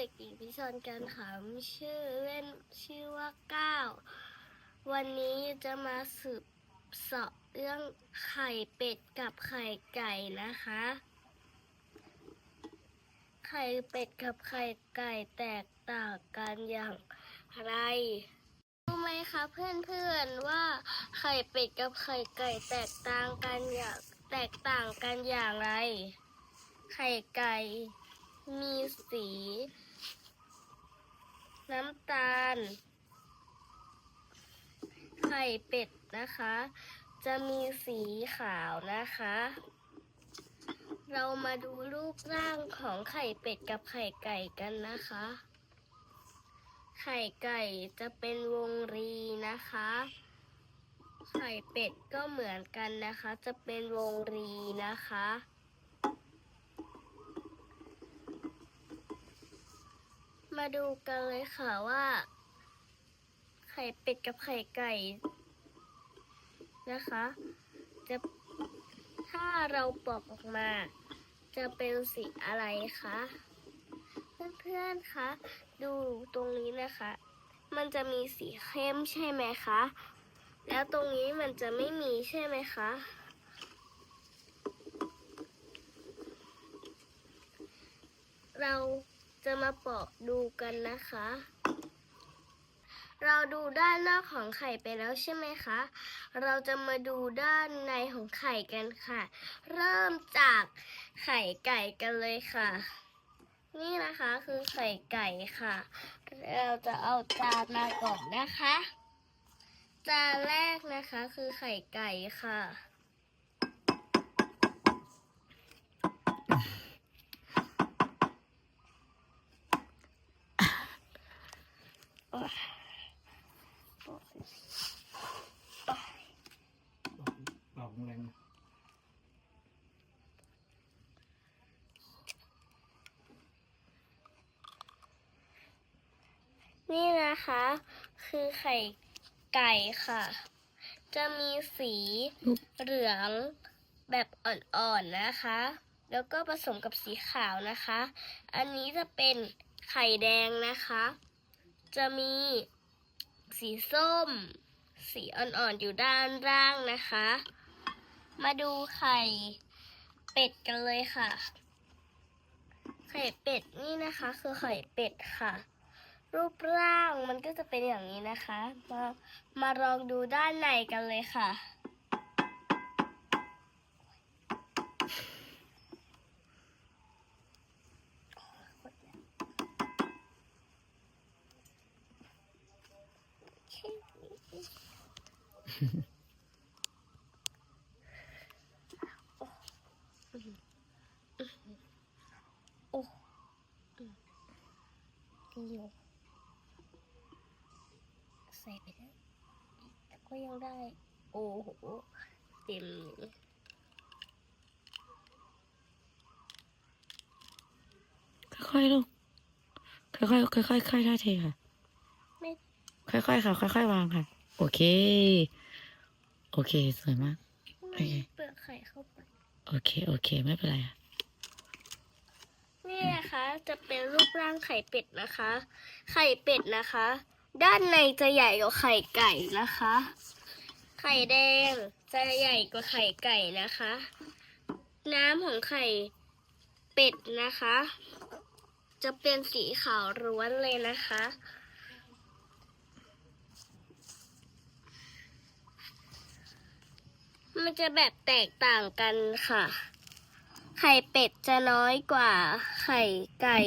ด็กหญิงพิชรการขำชื่อเล่นชื่อว่าก้าววันนี้จะมาสืบสาะเรื่องไข่เป็ดกับไข่ไก่นะคะ ไข่เป็ดกับไข่ไก่แตกต่างกันอย่างไรรู้ไหมคะเพื่อนๆว่าไข่เป็ดกับไข่ไก่แตกต่างกันอย่างแตกต่างกันอย่างไร ไข่ไก่มีสี น้ำตาล ไข่เป็ดนะคะ จะมีสีขาวนะคะ เรามาดูรูปร่างของไข่เป็ดกับไข่ไก่กันนะคะ ไข่ไก่จะเป็นวงรีนะคะ ไข่เป็ดก็เหมือนกันนะคะ จะเป็นวงรีนะคะ มาดูกันเลยค่ะว่า ไข่เป็ดกับไข่ไก่ นะคะ จะถ้าเราปอกออกมา จะเป็นสีอะไรคะเพื่อนๆคะดูตรงนี้นะคะ มันจะมีสีเข้มใช่ไหมคะ แล้วตรงนี้มันจะไม่มีใช่ไหมคะเรา จะมาปอกดูกันนะคะ เราดูด้านนอกของไข่ไปแล้วใช่ไหมคะ เราจะมาดูด้านในของไข่กันค่ะ เริ่มจากไข่ไก่กันเลยค่ะ นี่นะคะคือไข่ไก่ค่ะ เราจะเอาจานมาก่อนนะคะ จานแรกนะคะคือไข่ไก่ค่ะ เป่าแรงนี่นะคะ คือไข่ไก่ค่ะ จะมีสีเหลืองแบบอ่อนๆนะคะ แล้วก็ผสมกับสีขาวนะคะ อันนี้จะเป็นไข่แดงนะคะ จะมีสีส้ม สีอ่อนๆอยู่ด้านล่างนะคะ มาดูไข่เป็ดกันเลยค่ะ ไข่เป็ดนี่นะคะ คือไข่เป็ดค่ะ รูปร่างมันก็จะเป็นอย่างนี้นะคะ มามาลองดูด้านในกันเลยค่ะโอ้ ดีอยู่ ใส่ไปได้แต่ก็ยังได้ โอ้โห เต็มเลยค่อยๆลูก ค่อยๆค่อยๆค่อยๆท่าเทค่ะ ไม่ค่อยๆค่ะ ค่อยๆวางค่ะ โอเค โอเค สวยมาก โอเค เปลือกไข่เข้าไป โอเค โอเค ไม่เป็นไรค่ะ นี่นะคะ จะเป็นรูปร่างไข่เป็ดนะคะ ไข่เป็ดนะคะ ด้านในจะใหญ่กว่าไข่ไก่นะคะ ไข่แดงจะใหญ่กว่าไข่ไก่นะคะ น้ำของไข่เป็ดนะคะ จะเป็นสีขาวล้วนเลยนะคะมันจะแบบแตกต่างกันค่ะ ไข่เป็ดจะน้อยกว่า ข่ไก่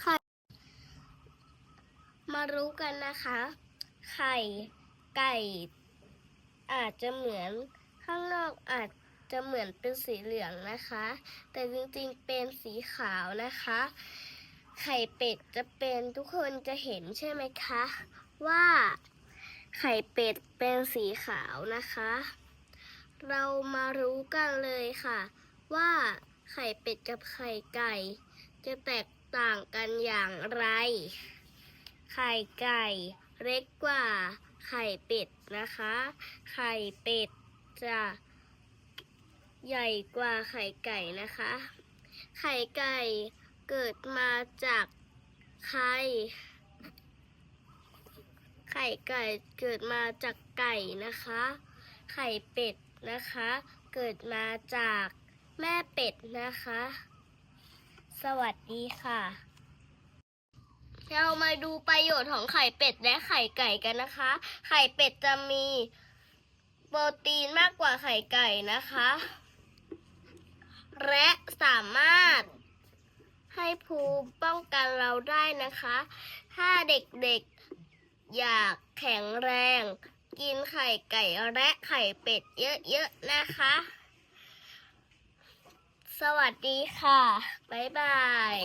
ไข่มารู้กันนะคะ ไข่ไก่ อาจจะเหมือนข้างนอกอาจจะเหมือนเป็นสีเหลืองนะคะ แต่จริงๆเป็นสีขาวนะคะ ไข่เป็ดจะเป็นทุกคนจะเห็นใช่ไหมคะ ว่าไข่เป็ดเป็นสีขาวนะคะ เรามารู้กันเลยค่ะ ว่าไข่เป็ดกับไข่ไก่ จะแตกต่างกันอย่างไร ไข่ไก่เล็กกว่าไข่เป็ดนะคะ ไข่เป็ดจะใหญ่กว่าไข่ไก่นะคะ ไข่ไก่เกิดมาจากไข่ ไข่ไก่เกิดมาจากไก่นะคะ ไข่เป็ดนะคะ เกิดมาจาก แม่เป็ดนะคะ สวัสดีค่ะ เรามาดูประโยชน์ของไข่เป็ดและไข่ไก่กันนะคะ ไข่เป็ดจะมีโปรตีนมากกว่าไข่ไก่นะคะ และสามารถให้ภูมิป้องกันเราได้นะคะ ถ้าเด็กๆอยากแข็งแรง กินไข่ไก่และไข่เป็ดเยอะๆนะคะ สวัสดีค่ะ บ๊ายบาย